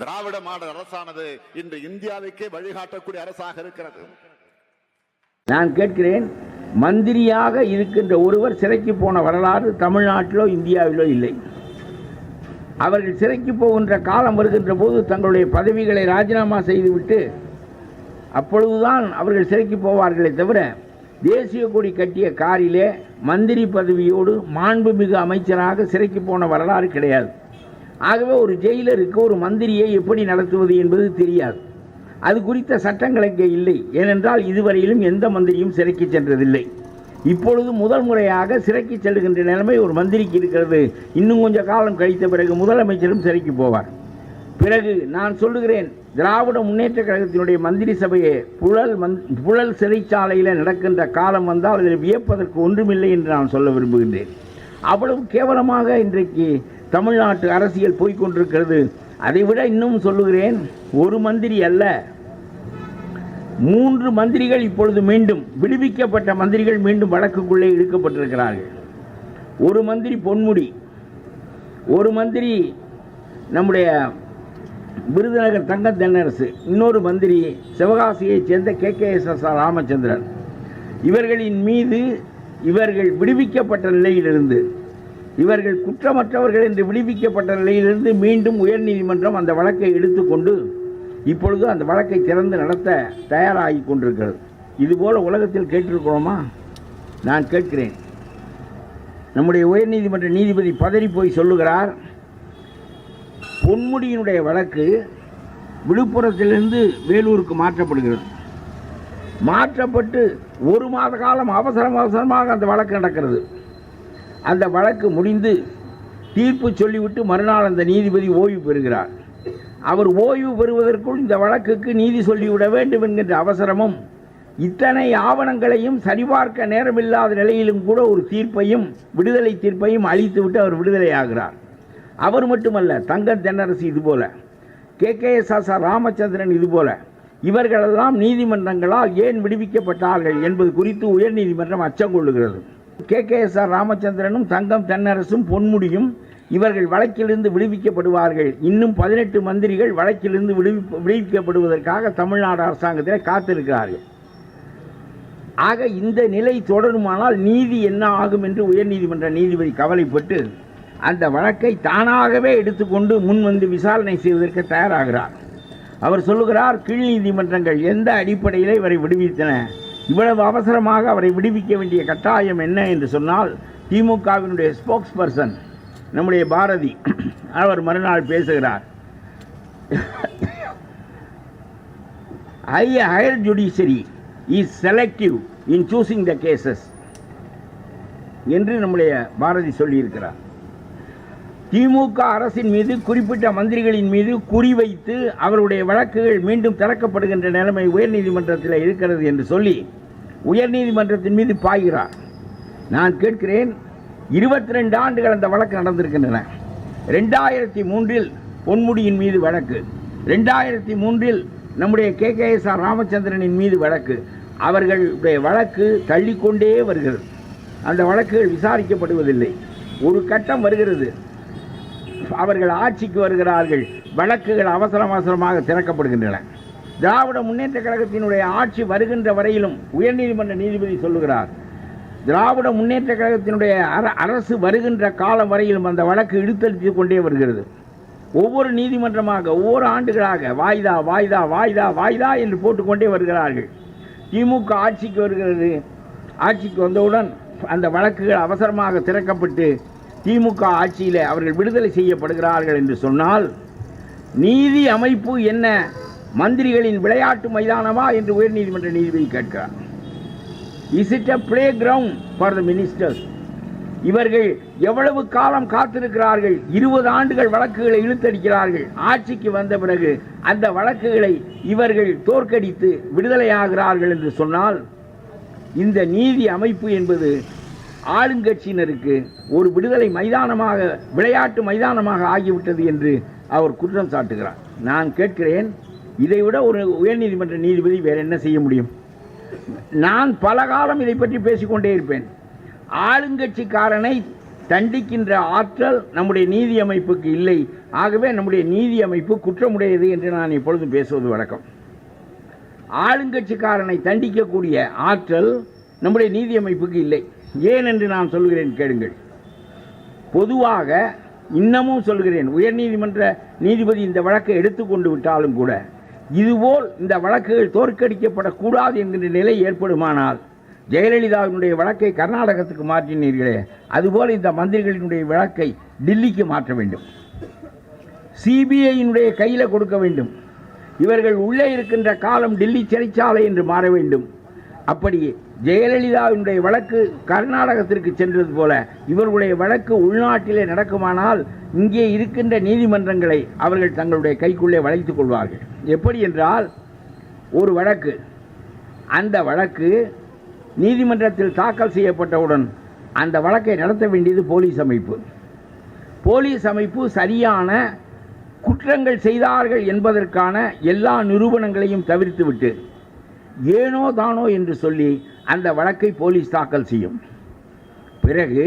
திராவிட model அரசானது இன்று இந்தியாவுக்கே வழிகாட்டக்கூடிய அரசாக இருக்கிறது. நான் கேட்கிறேன் மந்திரியாக இருக்கின்ற ஒருவர் சிறைக்கு போன வரலாறு தமிழ்நாட்டிலோ இந்தியாவிலோ இல்லை. அவர்கள் சிறைக்கு போகின்ற காலம் வருகின்ற போது தங்களுடைய பதவிகளை ராஜினாமா செய்துவிட்டு அப்பொழுதுதான் அவர்கள் சிறைக்கு போவார்களே தவிர தேசிய கொடி கட்டிய காரிலே மந்திரி பதவியோடு மாண்புமிகு அமைச்சராக சிறைக்கு போன வரலாறு கிடையாது. ஆகவே ஒரு ஜெயிலருக்கு ஒரு மந்திரியை எப்படி நடத்துவது என்பது தெரியாது. அது குறித்த சட்டங்கள் இங்கே இல்லை. ஏனென்றால் இதுவரையிலும் எந்த மந்திரியும் சிறைக்கு சென்றதில்லை. இப்பொழுது முதல் முறையாக சிறைக்கு செல்கின்ற நிலைமை ஒரு மந்திரிக்கு இருக்கிறது. இன்னும் கொஞ்சம் காலம் கழித்த பிறகு முதலமைச்சரும் சிறைக்கு போவார். பிறகு நான் சொல்லுகிறேன் திராவிட முன்னேற்ற கழகத்தினுடைய மந்திரி சபையை புழல் மந் புழல் சிறைச்சாலையில் நடக்கின்ற காலம் வந்தால் அதில் வியப்பதற்கு ஒன்றுமில்லை என்று நான் சொல்ல விரும்புகின்றேன். அவ்வளவு கேவலமாக இன்றைக்கு தமிழ்நாட்டு அரசியல் போய்க்கொண்டிருக்கிறது. அதைவிட இன்னும் சொல்லுகிறேன் ஒரு மந்திரி அல்ல. மூன்று மந்திரிகள் இப்பொழுது மீண்டும் விடுவிக்கப்பட்ட மந்திரிகள் மீண்டும் வழக்குக்குள்ளே இழுக்கப்பட்டிருக்கிறார்கள். ஒரு மந்திரி பொன்முடி ஒரு மந்திரி நம்முடைய விருதுநகர் தங்க தென்னரசு இன்னொரு மந்திரி சிவகாசியைச் சேர்ந்த K. K. S. S. R Ramachandran. இவர்களின் மீது இவர்கள் விடுவிக்கப்பட்ட நிலையிலிருந்து இவர்கள் குற்றமற்றவர்கள் என்று விடுவிக்கப்பட்ட நிலையிலிருந்து மீண்டும் உயர்நீதிமன்றம் அந்த வழக்கை எடுத்துக்கொண்டு இப்பொழுது அந்த வழக்கை திறந்து நடத்த தயாராகி கொண்டிருக்கிறது. இதுபோல் உலகத்தில் கேட்டிருக்கிறோமா? நான் கேட்கிறேன். நம்முடைய உயர்நீதிமன்ற நீதிபதி பதறி போய் சொல்லுகிறார் பொன்முடியினுடைய வழக்கு விழுப்புரத்திலிருந்து வேலூருக்கு மாற்றப்படுகிறது. மாற்றப்பட்டு ஒரு மாத காலம் அவசரம் அவசரமாக அந்த வழக்கு நடக்கிறது. அந்த வழக்கு முடிந்து தீர்ப்பு சொல்லிவிட்டு மறுநாள் அந்த நீதிபதி ஓய்வு பெறுகிறார். அவர் ஓய்வு பெறுவதற்குள் இந்த வழக்குக்கு நீதி சொல்லிவிட வேண்டும் என்கின்ற அவசரமும் இத்தனை ஆவணங்களையும் சரிபார்க்க நேரமில்லாத நிலையிலும் கூட ஒரு தீர்ப்பையும் விடுதலை தீர்ப்பையும் அளித்துவிட்டு அவர் விடுதலை ஆகிறார். அவர் மட்டுமல்ல தங்கம் தென்னரசு இதுபோல K. K. S. S R Ramachandran இதுபோல இவர்களெல்லாம் நீதிமன்றங்களால் ஏன் விடுவிக்கப்பட்டார்கள் என்பது குறித்து உயர்நீதிமன்றம் அச்சம் கொள்ளுகிறது. கே. கே. எஸ். ஆர். ராமச்சந்திரனும் தங்கம் தென்னரசும் பொன்முடியும் இவர்கள் வழக்கிலிருந்து விடுவிக்கப்படுவார்கள். இன்னும் பதினெட்டு மந்திரிகள் வழக்கிலிருந்து விடுவி விடுவிக்கப்படுவதற்காக தமிழ்நாடு அரசாங்கத்தில் காத்திருக்கிறார்கள். ஆக இந்த நிலை தொடருமானால் நீதி என்ன ஆகும் என்று உயர்நீதிமன்ற நீதிபதி கவலைப்பட்டு அந்த வழக்கை தானாகவே எடுத்துக்கொண்டு முன் வந்து விசாரணை செய்வதற்கு தயாராகிறார். அவர் சொல்லுகிறார் கீழ் நீதிமன்றங்கள் எந்த அடிப்படையில் இவரை விடுவித்தன? இவ்வளவு அவசரமாக அவரை விடுவிக்க வேண்டிய கட்டாயம் என்ன என்று சொன்னால் திமுகவினுடைய ஸ்போக்ஸ் பர்சன் நம்முடைய பாரதி அவர் மறுநாள் பேசுகிறார். High higher judiciary is selective in choosing the cases என்று நம்முடைய பாரதி சொல்லியிருக்கிறார். திமுக அரசின் மீது குறிப்பிட்ட மந்திரிகளின் மீது குறிவைத்து அவருடைய வழக்குகள் மீண்டும் திறக்கப்படுகின்ற நிலைமை உயர்நீதிமன்றத்தில் இருக்கிறது என்று சொல்லி உயர்நீதிமன்றத்தின் மீது பாய்கிறார். நான் கேட்கிறேன் இருபத்தி ரெண்டு ஆண்டுகள் அந்த வழக்கு நடந்திருக்கின்றன. ரெண்டாயிரத்தி மூன்றில் பொன்முடியின் மீது வழக்கு. ரெண்டாயிரத்தி மூன்றில் நம்முடைய கே. கே. எஸ். ஆர். ராமச்சந்திரனின் மீது வழக்கு. அவர்களுடைய வழக்கு தள்ளிக்கொண்டே வருகிறது. அந்த வழக்குகள் விசாரிக்கப்படுவதில்லை. ஒரு கட்டம் வருகிறது. அவர்கள் ஆட்சிக்கு வருகிறார்கள் வழக்குகள் அவசரம் அவசரமாக திறக்கப்படுகின்றன. திராவிட முன்னேற்ற கழகத்தினுடைய ஆட்சி வருகின்ற வரையிலும் உயர்நீதிமன்ற நீதிபதி சொல்லுகிறார் திராவிட முன்னேற்ற கழகத்தினுடைய அர அரசு வருகின்ற காலம் வரையிலும் அந்த வழக்கு இழுத்தளித்து கொண்டே வருகிறது. ஒவ்வொரு நீதிமன்றமாக ஒவ்வொரு ஆண்டுகளாக வாய்தா வாய்தா வாய்தா வாய்தா என்று போட்டுக்கொண்டே வருகிறார்கள். திமுக ஆட்சிக்கு வருகிறது. ஆட்சிக்கு வந்தவுடன் அந்த வழக்குகள் அவசரமாக திறக்கப்பட்டு திமுக ஆட்சியில் அவர்கள் விடுதலை செய்யப்படுகிறார்கள் என்று சொன்னால் நீதி அமைப்பு என்ன? மந்திரிகளின் விளையாட்டு மைதானமா என்று உயர்நீதிமன்ற நீதிபதி கேட்கிறார். Is it a playground for the ministers இவர்கள் எவ்வளவு காலம் காத்திருக்கிறார்கள்? இருபது ஆண்டுகள் வழக்குகளை இழுத்தடிக்கிறார்கள். ஆட்சிக்கு வந்த பிறகு அந்த வழக்குகளை இவர்கள் தோற்கடித்து விடுதலையாகிறார்கள் என்று சொன்னால் இந்த நீதி அமைப்பு என்பது ஆளுங்கட்சியினருக்கு ஒரு விடுதலை மைதானமாக விளையாட்டு மைதானமாக ஆகிவிட்டது என்று அவர் குற்றம் சாட்டுகிறார். நான் கேட்கிறேன் இதைவிட ஒரு உயர்நீதிமன்ற நீதிபதி வேறு என்ன செய்ய முடியும்? நான் பல காலம் இதை பற்றி பேசிக்கொண்டே இருப்பேன். ஆளுங்கட்சிக்காரனை தண்டிக்கின்ற ஆற்றல் நம்முடைய நீதி அமைப்புக்கு இல்லை. ஆகவே நம்முடைய நீதி அமைப்பு குற்றமுடையது என்று நான் இப்பொழுது பேசுவது வழக்கம். ஆளுங்கட்சிக்காரனை தண்டிக்கக்கூடிய ஆற்றல் நம்முடைய நீதி அமைப்புக்கு இல்லை. ஏன் என்று நான் சொல்கிறேன் கேளுங்கள். பொதுவாக இன்னமும் சொல்கிறேன். உயர்நீதிமன்ற நீதிபதி இந்த வழக்கை எடுத்துக்கொண்டு விட்டாலும் கூட இதுபோல் இந்த வழக்குகள் தோற்கடிக்கப்படக்கூடாது என்கின்ற நிலை ஏற்படுமானால் ஜெயலலிதாவினுடைய வழக்கை கர்நாடகத்துக்கு மாற்றினீர்களே அதுபோல் இந்த மந்திரிகளினுடைய வழக்கை டில்லிக்கு மாற்ற வேண்டும். சிபிஐயினுடைய கையில் கொடுக்க வேண்டும். இவர்கள் உள்ளே இருக்கின்ற காலம் டில்லி சிறைச்சாலை என்று மாற வேண்டும். அப்படி ஜெயலலிதாவினுடைய வழக்கு கர்நாடகத்திற்கு சென்றது போல இவர்களுடைய வழக்கு உள்நாட்டிலே நடக்குமானால் இங்கே இருக்கின்ற நீதிமன்றங்களை அவர்கள் தங்களுடைய கைக்குள்ளே வளைத்துக் கொள்வார்கள். எப்படி என்றால் ஒரு வழக்கு அந்த வழக்கு நீதிமன்றத்தில் தாக்கல் செய்யப்பட்டவுடன் அந்த வழக்கை நடத்த வேண்டியது போலீஸ் அமைப்பு. போலீஸ் அமைப்பு சரியான குற்றங்கள் செய்தார்கள் என்பதற்கான எல்லா நிரூபணங்களையும் தவிர்த்துவிட்டு ஏனோ தானோ என்று சொல்லி அந்த வழக்கை போலீஸ் தாக்கல் செய்யும். பிறகு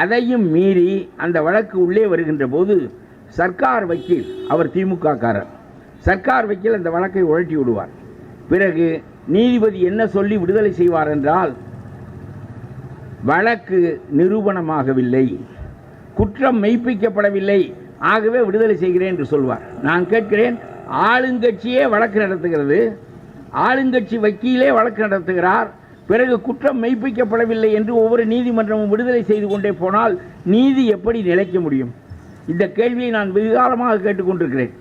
அதையும் மீறி அந்த வழக்கு உள்ளே வருகின்ற போது சர்க்கார் வக்கீல் அவர் திமுக காரர் சர்க்கார் வக்கீல் அந்த வழக்கை உழட்டி விடுவார். பிறகு நீதிபதி என்ன சொல்லி விடுதலை செய்வார் என்றால் வழக்கு நிரூபணமாகவில்லை குற்றம் மெய்ப்பிக்கப்படவில்லை ஆகவே விடுதலை செய்கிறேன் என்று சொல்வார். நான் கேட்கிறேன் ஆளுங்கட்சியே வழக்கு நடத்துகிறது ஆளுங்கட்சி வக்கீலே வழக்கு நடத்துகிறார் பிறகு குற்றம் மெய்ப்பிக்கப்படவில்லை என்று ஒவ்வொரு நீதிமன்றமும் விடுதலை செய்து கொண்டே போனால் நீதி எப்படி நிலைக்க முடியும்? இந்த கேள்வியை நான் வெகுகாலமாக கேட்டுக்கொண்டிருக்கிறேன்.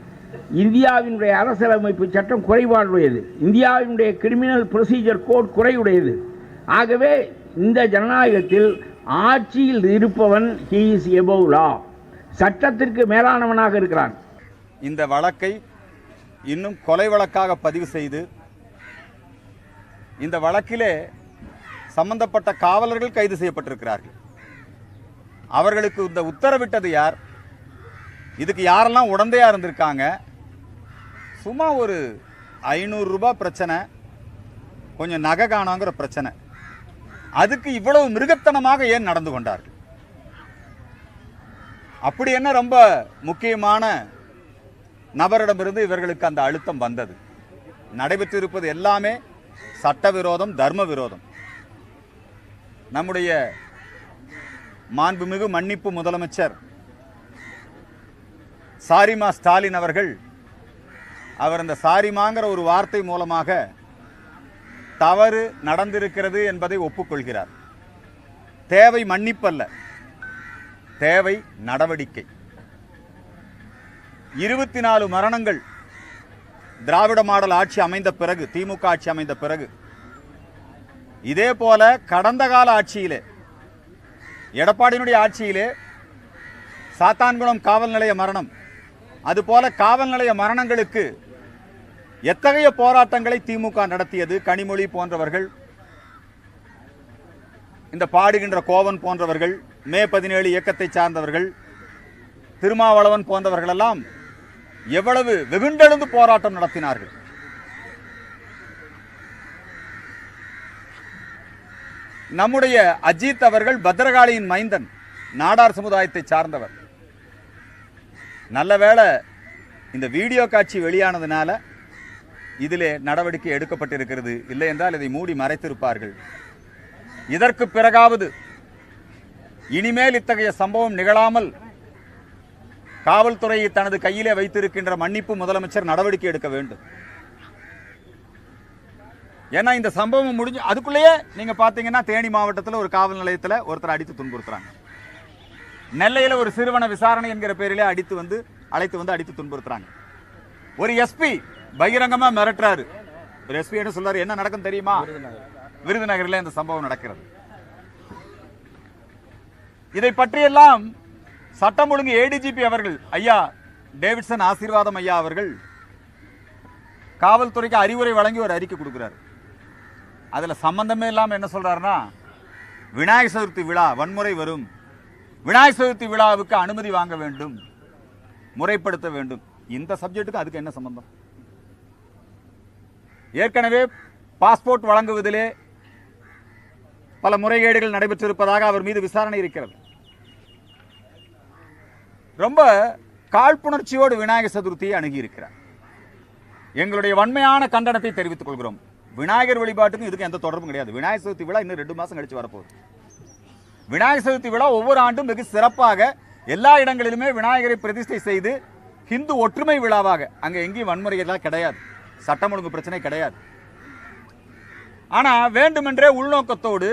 இந்தியாவினுடைய அரசியலமைப்பு சட்டம் குறைபாடுடையது. இந்தியாவினுடைய கிரிமினல் ப்ரொசீஜர் கோட் குறையுடையது ஆகவே இந்த ஜனநாயகத்தில் ஆட்சியில் இருப்பவன் ஹீ இஸ் எபவ் லா சட்டத்திற்கு மேலானவனாக இருக்கிறான். இந்த வழக்கை இன்னும் கொலை வழக்காக பதிவு செய்து இந்த வழக்கிலே சம்பந்தப்பட்ட காவலர்கள் கைது செய்யப்பட்டிருக்கிறார்கள். அவர்களுக்கு இந்த உத்தரவிட்டது யார்? இதுக்கு யாரெல்லாம் உடந்தையா இருந்திருக்காங்க? சும்மா ஒரு ஐநூறு ரூபாய் பிரச்சனை கொஞ்சம் நகை காணாங்கிற பிரச்சனை. அதுக்கு இவ்வளவு மிருகத்தனமாக ஏன் நடந்து கொண்டார்கள்? அப்படி என்ன ரொம்ப முக்கியமான நபரிடமிருந்து இவர்களுக்கு அந்த அழுத்தம் வந்தது. நடைபெற்றிருப்பது எல்லாமே சட்டவிரோதம் தர்ம விரோதம் நம்முடைய மாண்புமிகு மன்னிப்பு முதலமைச்சர் சாரிமா ஸ்டாலின் அவர்கள் அவர் அந்த சாரிமாங்கிற ஒரு வார்த்தை மூலமாக தவறு நடந்திருக்கிறது என்பதை ஒப்புக்கொள்கிறார். தேவை மன்னிப்பல்ல தேவை நடவடிக்கை. இருபத்தி நாலு மரணங்கள் திராவிட மாடல் ஆட்சி அமைந்த பிறகு திமுக ஆட்சி அமைந்த பிறகு இதே போல கடந்த கால ஆட்சியிலே எடப்பாடியினுடைய ஆட்சியிலே சாத்தான்குளம் காவல் நிலைய மரணம். அதுபோல காவல் நிலைய மரணங்களுக்கு எத்தகைய போராட்டங்களை திமுக நடத்தியது? கனிமொழி போன்றவர்கள் இந்த பாடுகின்ற கோவன் போன்றவர்கள் மே பதினேழு இயக்கத்தை சார்ந்தவர்கள் திருமாவளவன் போன்றவர்களெல்லாம் எவ்வளவு வெகுண்டெழுந்து போராட்டம் நடத்தினார்கள்? நம்முடைய அஜித் அவர்கள் பத்ரகாளியின் மைந்தன் நாடார் சமுதாயத்தை சார்ந்தவர். நல்ல வேளை இந்த வீடியோ காட்சி வெளியானதுனால இதிலே நடவடிக்கை எடுக்கப்பட்டிருக்கிறது. இல்லை என்றால் இதை மூடி மறைத்திருப்பார்கள். இதற்கு பிறகாவது இனிமேல் இத்தகைய சம்பவம் நிகழாமல் காவல்துறையை தனது கையிலே வைத்திருக்கின்ற மன்னிப்பு முதலமைச்சர் நடவடிக்கை எடுக்க வேண்டும். ஏன்னா இந்த சம்பவம் முடிஞ்சு அதுக்குள்ளேயே நீங்கள் பார்த்தீங்கன்னா தேனி மாவட்டத்தில் ஒரு காவல் நிலையத்தில் ஒருத்தர் அடித்து துன்புறுத்துறாங்க. நெல்லையில் ஒரு சிறுவன விசாரணை என்கிற பேரிலே அடித்து வந்து அழைத்து வந்து அடித்து துன்புறுத்துறாங்க. ஒரு எஸ்பி பகிரங்கமாக மிரட்டுறாரு. ஒரு எஸ்பி என்ன சொல்றாரு? என்ன நடக்கும் தெரியுமா? விருதுநகரில் இந்த சம்பவம் நடக்கிறது. இதை பற்றியெல்லாம் சட்டம் ஒழுங்கு ஏடிஜிபி அவர்கள் ஐயா டேவிட்சன் ஆசீர்வாதம் ஐயா அவர்கள் காவல்துறைக்கு அறிவுரை வழங்கி ஒரு அறிக்கை கொடுக்குறாரு. அதில் சம்பந்தமே இல்லாமல் என்ன சொல்கிறாருன்னா விநாயகர் சதுர்த்தி விழா வன்முறை வரும். விநாயகர் சதுர்த்தி விழாவுக்கு அனுமதி வாங்க வேண்டும். முறைப்படுத்த வேண்டும். இந்த சப்ஜெக்ட்டுக்கு அதுக்கு என்ன சம்பந்தம்? ஏற்கனவே பாஸ்போர்ட் வழங்குவதிலே பல முறைகேடுகள் நடைபெற்றிருப்பதாக அவர் மீது விசாரணை இருக்கிறது. ரொம்ப காழ்ப்புணர்ச்சியோடு விநாயகர் சதுர்த்தியை அணுகியிருக்கிறார். எங்களுடைய வன்மையான கண்டனத்தை தெரிவித்துக் கொள்கிறோம். விநாயகர் வழிபாட்டுக்கும் இதுக்கு எந்த தொடர்பும் கிடையாது. விநாயகர் சதுர்த்தி விழா இன்னும் ரெண்டு மாசம் கழிச்சு வரப்போகுது. விநாயகர் சதுர்த்தி விழா ஒவ்வொரு ஆண்டும் வெகு சிறப்பாக எல்லா இடங்களிலுமே விநாயகரை பிரதிஷ்டை செய்து ஹிந்து ஒற்றுமை விழாவாக அங்க எங்கேயும் வன்முறைகள்லாம் கிடையாது. சட்டம் ஒழுங்கு பிரச்சனை கிடையாது. ஆனா வேண்டுமென்றே உள்நோக்கத்தோடு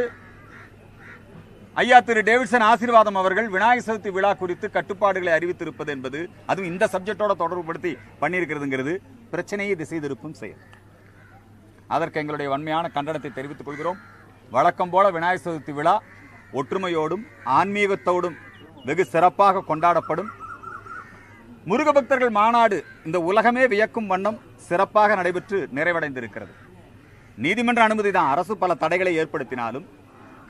ஐயா திரு டேவிட்சன் ஆசீர்வாதம் அவர்கள் விநாயகர் சதுர்த்தி விழா குறித்து கட்டுப்பாடுகளை அறிவித்திருப்பது என்பது அதுவும் இந்த சப்ஜெக்டோட தொடர்புபடுத்தி பண்ணியிருக்கிறதுங்கிறது பிரச்சனையை திசை திருப்பும் செயல். அதற்கு எங்களுடைய வன்மையான கண்டனத்தை தெரிவித்துக் கொள்கிறோம். வழக்கம் போல விநாயகர் சதுர்த்தி விழா ஒற்றுமையோடும் ஆன்மீகத்தோடும் வெகு சிறப்பாக கொண்டாடப்படும். முருகபக்தர்கள் மாநாடு இந்த உலகமே வியக்கும் வண்ணம் சிறப்பாக நடைபெற்று நிறைவடைந்திருக்கிறது. நீதிமன்ற அனுமதி தான் அரசு பல தடைகளை ஏற்படுத்தினாலும்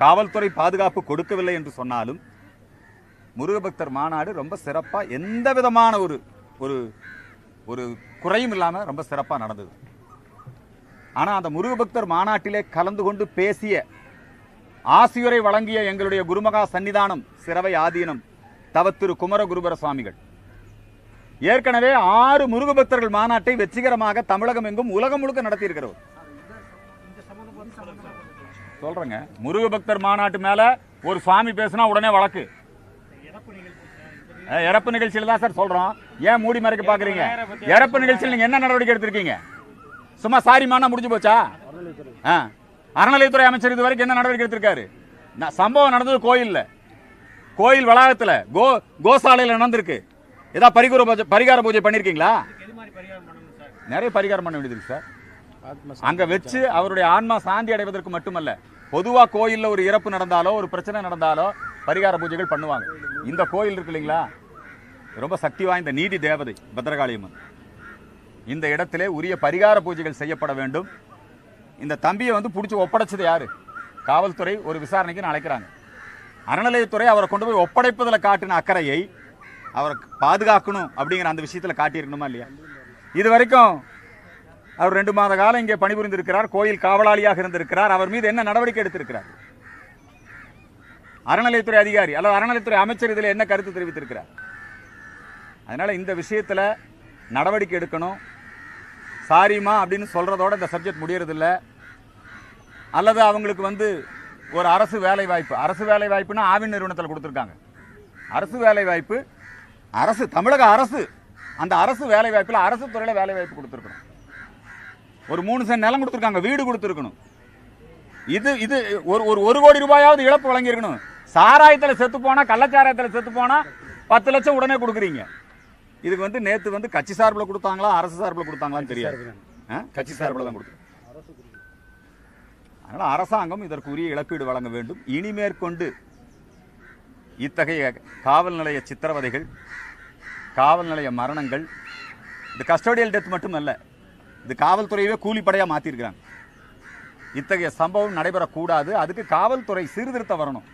காவல்துறை பாதுகாப்பு கொடுக்கவில்லை என்று சொன்னாலும் முருகபக்தர் மாநாடு ரொம்ப சிறப்பாக எந்த விதமான ஒரு ஒரு ஒரு குறையும் இல்லாமல் ரொம்ப சிறப்பாக நடந்தது. ஆனா அந்த முருகபக்தர் மாநாட்டிலே கலந்து கொண்டு பேசிய ஆசியுரை வழங்கிய எங்களுடைய குருமகா சன்னிதானம் சிறவை ஆதீனம் தவத்திரு குமர குருபர சுவாமிகள். ஏற்கனவே ஆறு முருகபக்தர்கள் மாநாட்டை வெற்றிகரமாக தமிழகம் எங்கும் உலகம் முழுக்க நடத்தியிருக்கிறவர். சொல்றேங்க. முருகபக்தர் மாநாட்டு மேல ஒரு சுவாமி பேசுனா உடனே வழக்கு. இறப்பு நிகழ்ச்சியில தான் சார் சொல்றோம். ஏன் மூடி மறைக்க பாக்குறீங்க? இறப்பு நிகழ்ச்சியில் நீங்க என்ன நடவடிக்கை எடுத்திருக்கீங்க? சும்மா சாரிமானா முடிஞ்சு போச்சா? ஆ. அறநிலையத்துறை அமைச்சர் இது வரைக்கும் என்ன நடவடிக்கை எடுத்திருக்காரு? சம்பவம் நடந்தது கோயிலில். கோயில் வளாகத்தில் கோ கோசாலையில் நடந்திருக்கு. ஏதாவது பரிகார பூஜை பரிகார பூஜை பண்ணியிருக்கீங்களா நிறைய பரிகாரம் பண்ண வேண்டியது சார். அங்கே வச்சு அவருடைய ஆன்மா சாந்தி அடைவதற்கு மட்டுமல்ல பொதுவாக கோயிலில் ஒரு இறப்பு நடந்தாலோ ஒரு பிரச்சனை நடந்தாலோ பரிகார பூஜைகள் பண்ணுவாங்க. இந்த கோயில் இருக்கு இல்லைங்களா? ரொம்ப சக்தி வாய்ந்த நீதி தேவதை பத்ரகாளியம்மன் இந்த இடத்திலே உரிய பரிகார பூஜைகள் செய்யப்பட வேண்டும். இந்த தம்பியை வந்து பிடிச்சி ஒப்படைச்சது யார்? காவல்துறை ஒரு விசாரணைக்கு அழைக்கிறாங்க. அறநிலையத்துறை அவரை கொண்டு போய் ஒப்படைப்பதில் காட்டின அக்கறையை அவரை பாதுகாக்கணும் அப்படிங்கிற அந்த விஷயத்தில் காட்டியிருக்கணுமா இல்லையா? இது வரைக்கும் அவர் ரெண்டு மாத காலம் இங்கே பணிபுரிந்திருக்கிறார் கோயில் காவலாளியாக இருந்திருக்கிறார் அவர் மீது என்ன நடவடிக்கை எடுத்திருக்கிறார்? அறநிலையத்துறை அதிகாரி அல்லது அறநிலையத்துறை அமைச்சர் இதில் என்ன கருத்து தெரிவித்திருக்கிறார்? அதனால இந்த விஷயத்துல நடவடிக்கை எடுக்கணும். சாரிமா அப்படின்னு சொல்கிறதோட இந்த சப்ஜெக்ட் முடியறதில்ல. அல்லது அவங்களுக்கு வந்து ஒரு அரசு வேலை வாய்ப்பு அரசு வேலை வாய்ப்புனா ஆவின் நிறுவனத்தில் கொடுத்துருக்காங்க. அரசு வேலை வாய்ப்பு அரசு தமிழக அரசு அந்த அரசு வேலை வாய்ப்பில் அரசு துறையில் வேலை வாய்ப்பு கொடுத்துருக்கணும். ஒரு மூணு சென்ட் நிலம் கொடுத்துருக்காங்க வீடு கொடுத்துருக்கணும். இது இது ஒரு ஒரு ஒரு கோடி ரூபாயாவது இழப்பு வழங்கியிருக்கணும். சாராயத்தில் செத்து போனால் கள்ளச்சாராயத்தில் செத்து போனால் பத்து லட்சம் உடனே கொடுக்குறீங்க. இதுக்கு வந்து நேத்து வந்து கட்சி சார்பில் கொடுத்தாங்களா அரசு சார்பில் கொடுத்தாங்களான்னு தெரியாது. ஆ? கட்சி சார்பில் தான் கொடுத்தாங்க அதனால அரசாங்கம் இதற்கு உரிய இழப்பீடு வழங்க வேண்டும். இனிமேற்கொண்டு இத்தகைய காவல் நிலைய சித்திரவதைகள் காவல் நிலைய மரணங்கள் இது கஸ்டோடியல் டெத் மட்டுமல்ல இது காவல்துறையவே கூலிப்படையாக மாற்றிருக்கிறாங்க இத்தகைய சம்பவம் நடைபெறக்கூடாது. அதுக்கு காவல்துறை சீர்திருத்தம் வரணும்.